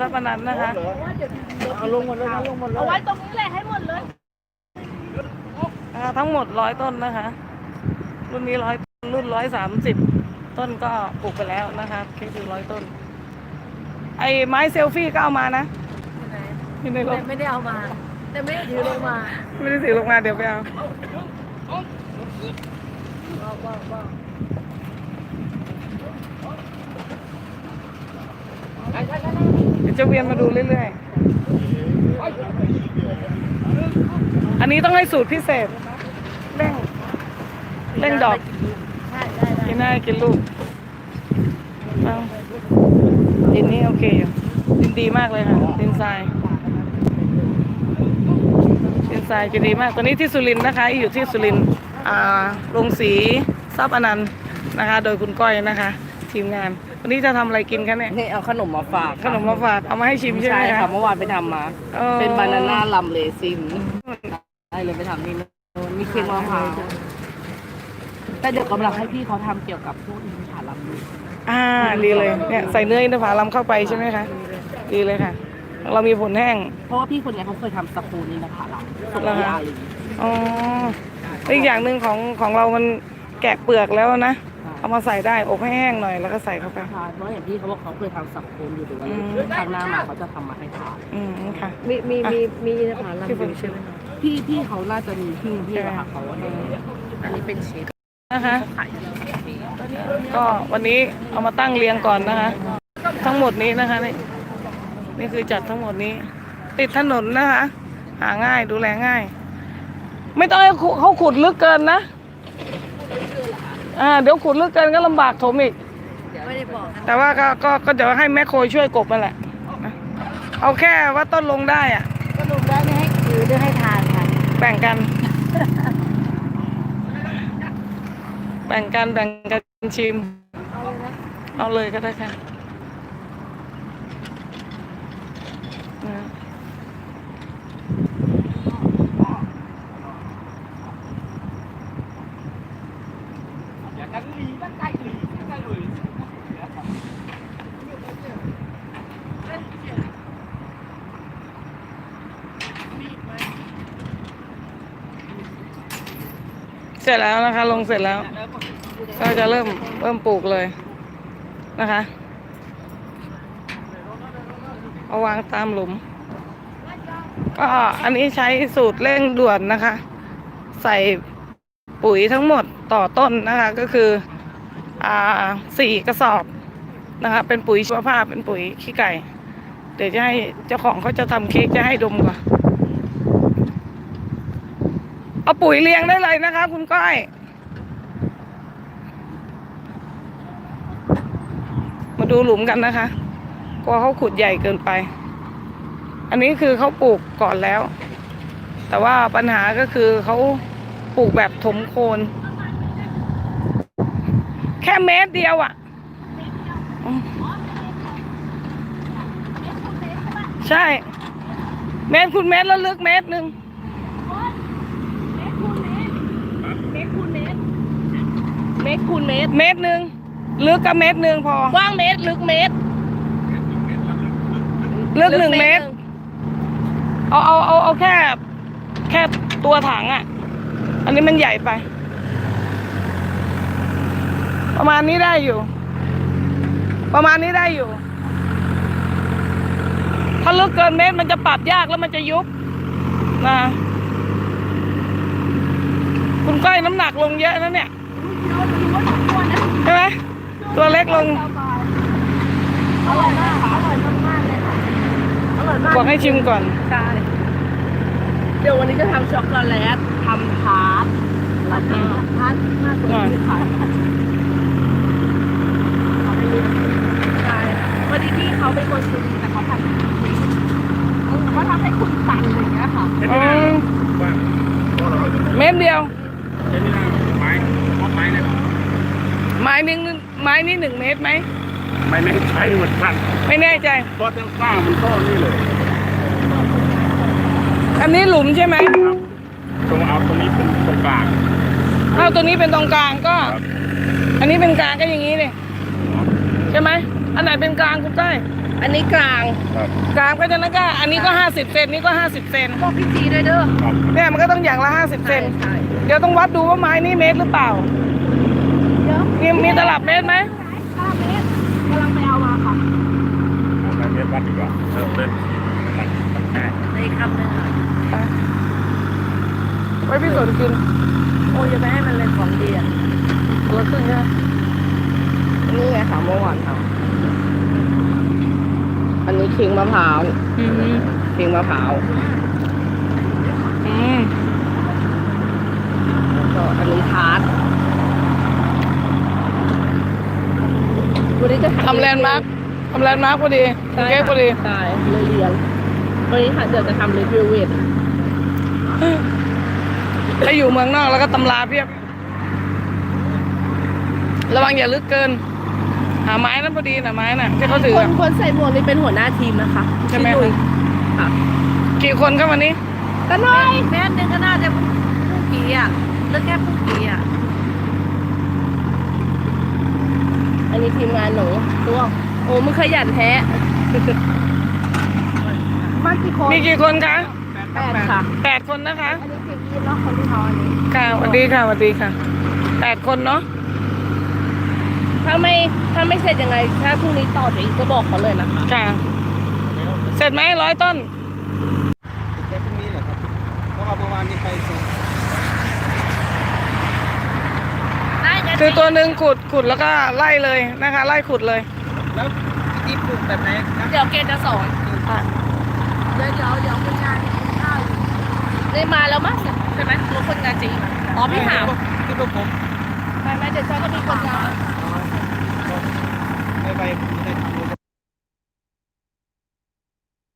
ซับอนันต์นะคะ เอาลงหมดเลยนะลงหมดเลยเอาไว้ตรงนี้แหละให้หมดเลยนะคะทั้งหมดร้อยต้นนะคะ รุ่นนี้ร้อยรุ่นร้อยสามสิบต้นก็ปลูกไปแล้วนะคะแค่คือร้อยต้น ไอ้ไม้เซลฟี่ก็เอามานะอยู่ในรถไม่ได้เอามา แต่ไม่ได้ถือลงมา ไม่ได้ถือลงมาเดี๋ยวไปเอาเดี๋ยว จะเวียนมาดูเรื่อยๆ อันนี้ต้องให้สูตรพิเศษเร่งเร่งดอก กินได้กินลูกเอาดินนี้โอเคอยู่ดินดีมากเลยค่ะดินทรายดินทรายจะดีมาก ตัวนี้ที่สุรินนะคะ อยู่ที่สุรินอ่าโรงสีทรัพย์อนันต์นะคะ โดยคุณก้อยนะคะ ทีมงาน วันนี้จะทำอะไรกินคะเนี่ยนี่เอาขนมมาฝากขนมมาฝากเอามาให้ชิมใช่ไหมใช่คะค่ะเมื่อวานไปทำมาออ เป็นบานาน่าลัมเลซินได้เลยไปทำนี่นะมีเค้กมะพร้าวแต่เดี๋ยวกำลังให้พี่เขาทำเกี่ยวกับพวกอินทผลัมอยู่อ่าดีเลยเนี่ยใส่เนื้ออินทผลัมเข้าไปใช่ไหมคะดีเลยค่ะ เรามีผลแห้ง เพราะว่าพี่คนนี้เขาเคยทำสกูลอินทผลัมส่งเหรอพี่คะอาลีอ๋อแล้วอีกอย่างหนึ่งของของเรามันแกะเปลือกแล้วนะ เอามาใส่ได้อบให้แห้งหน่อยแล้วก็ใส่เข้าไปทานเพราะอย่างพี่เขาบอกเขาเคยทำสกูลอยู่ด้วยอืมครั้งหน้ามาเขาจะทำมาให้ทานอืมค่ะ มีมีอะมีมีอินทผลัมพี่อฝนยู่ชิใช่มไหมคะพี่พี่เขาน่าจะมีที่พี่อะค่ะเขาว่าเนี่ยอันนี้เป็นเชฟนะคะขายอยู่ที่ก็วันนี้เอามาตั้งเรียงก่อนนะคะ ทั้งหมดนี้นะคะนี่นี่คือจัดทั้งหมดนี้ ติดถนนนะคะ หาง่ายดูแลง่าย ไม่ต้องให้ขุเขาขุดลึกเกินนะ อ่าเดี๋ยวขุดลึกเกินก็ลำบากถมอีก ไม่ได้บอกนะแต่ว่าก็ก็ก็จะให้แม่โคยช่วยกบมาแหละนะเอาแค่ว่าต้นลงได้อะก็ลงได้ไม่ให้ถือหรือให้ทานค่ะแบ่งกัน แบ่งกันแบ่งกันชิม เอาเลยนะเอาเลยก็ได้ค่ะนะ เสร็จแล้วนะคะ ลงเสร็จแล้ว ก็จะเริ่มเริ่มปลูกเลยนะคะเอาวางตามหลุม ก็อันนี้ใช้สูตรเร่งด่วนนะคะ ใส่ปุ๋ยทั้งหมดต่อต้นนะคะ ก็คือ สี่กระสอบนะคะเป็นปุ๋ยชีวภาพเป็นปุ๋ยขี้ไก่ เดี๋ยวจะให้เจ้าของเขาจะทำเค้กจะให้ดมก่อนเอาปุ๋ยเรียงได้เลยนะคะ คุณก้อย มาดูหลุมกันนะคะกลัวเขาขุดใหญ่เกินไป อันนี้คือเขาปลูกก่อนแล้ว แต่ว่าปัญหาก็คือเขาปลูกแบบถมโคน แค่เมตรเดียวอะ่ะอืมใช่ เมตรคูณเมตรแล้วลึกเมตรหนึ่งเมตรคูณเมตรเมตรคูณเมตรเมตรหนึ่งลึกก็เมตรหนึ่งพอกว้างเมตรลึกเมตรลึกหนึ่งเมตร เอาเอาเอาเอาแค่ แค่ตัวถังอะ่ะ อันนี้มันใหญ่ไป ประมาณนี้ได้อยู่ ประมาณนี้ได้อยู่ ถ้าลึกเกินเมตรมันจะปรับยากแล้วมันจะยุบนะคุณก้อยน้ำหนักลงเยอะนะเนี่ยใช่ไหมตัวเล็กลงอร่อยมากอร่อยมากๆเลยค่ะอร่อยมากบอกให้ชิมก่อนใช่เดี๋ยววันนี้จะทำช็อกโกแลตทำทาร์ตแล้วก็ทานมากเลยอ่าขายใช่วันนี้พี่ เขาเป็นคนสุรินทร์แต่เขาทำเขาทำให้คุณตันอย่างเงี้ยค่ะอืมเมตรเดียว ไม้เพราะไม้เนี่ยไม้หนึ่งไม้นี่หนึ่งเมตรไหม ไม่ไม่ใช่เหมือนกันไม่แน่ใจ เพราะต้นกล้ามันก็นี่เลยอันนี้หลุมใช่ไหมตรงเอาตรงนี้เป็นตรงกลางถ้าตัวนี้เป็นตรงกลางก็ อันนี้เป็นกลางก็อย่างนี้เลยใช่ไหม อันไหนเป็นกลางคุณใต้ยออันนี้กลาง ครับกลางก็จะนั่นก็อันนี้ก็ห้าสิบเซนนี่ก็ห้าสิบเซนบอกพี่จีด้วยเด้อครับเนี่ยมันก็ต้องอย่างละห้าสิบเซนใช่เดี๋ยวต้องวัดดูว่าไม้นี่เมตรหรือเปล่าเดี๋ยวมีมีตลับเมตรไหมห้าเมตรกำลังไปเอามาค่ะเอาไปเม็ดวัดดีกว่าเริ่มเล่นมันแข็งในคำนึงค่ะไว้พี่สนกินโอ้ยจะไม่ให้มันเลยของดีอะตัวละครึ่งใช่ไหมนี่ไงค่ะเมื่อวานค่ะ อันนี้คิงมะพร้าวอืมคิงมะพร้าวอืมแล้วก็อันนี้ทาร์ตวันนี้จะทำแลนด์มาร์คทำแลนด์มาร์คพอดีโอเคพอดีใช่เลยเรียนวันนี้ค่ะเดี๋ยวจะทำรีวิวเวทถ้าอยู่เมืองนอกแล้วก็ตำราเพียบ ระวังอย่าลึกเกิน หาไม้นั้นพอดีนะไม้น่ะที่เขาถือคนอะ คนใส่หมวกนี่เป็นหัวหน้าทีมนะคะใช่ไหม พี่ยุ้ยค่ะกี่คนครับวันนี้ก็น้อยแม่นึงก็น่าจะผู้กี่อะเลือกแค่ผู้กี่อะอันนี้ทีมงานหนูตัวโอ้มึงขยันแท้มากี่คนมีกี่คนคะแปดค่ะ แปดคนนะคะอันนี้คือยีนแล้วคนที่เขาอันนี้ค่ะสวัสดีค่ะสวัสดีค่ะแปดคนเนาะ ถ้าไม่ถ้าไม่เสร็จยังไงถ้าพรุ่งนี้ต่อจะอีกก็บอกเขาเลยนะคะค่ะ เสร็จไหมร้อยต้นแค่พรุ่งนี้เหรอครับเพราะว่าเมื่อวานนี้ไปส่งได้กันคือตัวหนึ่งขุดขุดแล้วก็ไล่เลยนะคะ ไล่ขุดเลยแล้วที่ปลูกแบบไหนครับเดี๋ยวเกณฑ์จะสอนเดี๋ยวเดี๋ยวเดี๋ยวเป็นงานกินข้าวอยู่ได้มาแล้วมั้งใช่ไหมรถคนงานจริงอ๋อพี่ถาม ที่พวกผม ไปไหมเดี๋ยวจอยก็มีคนงาน ไม่ไปไม่ได้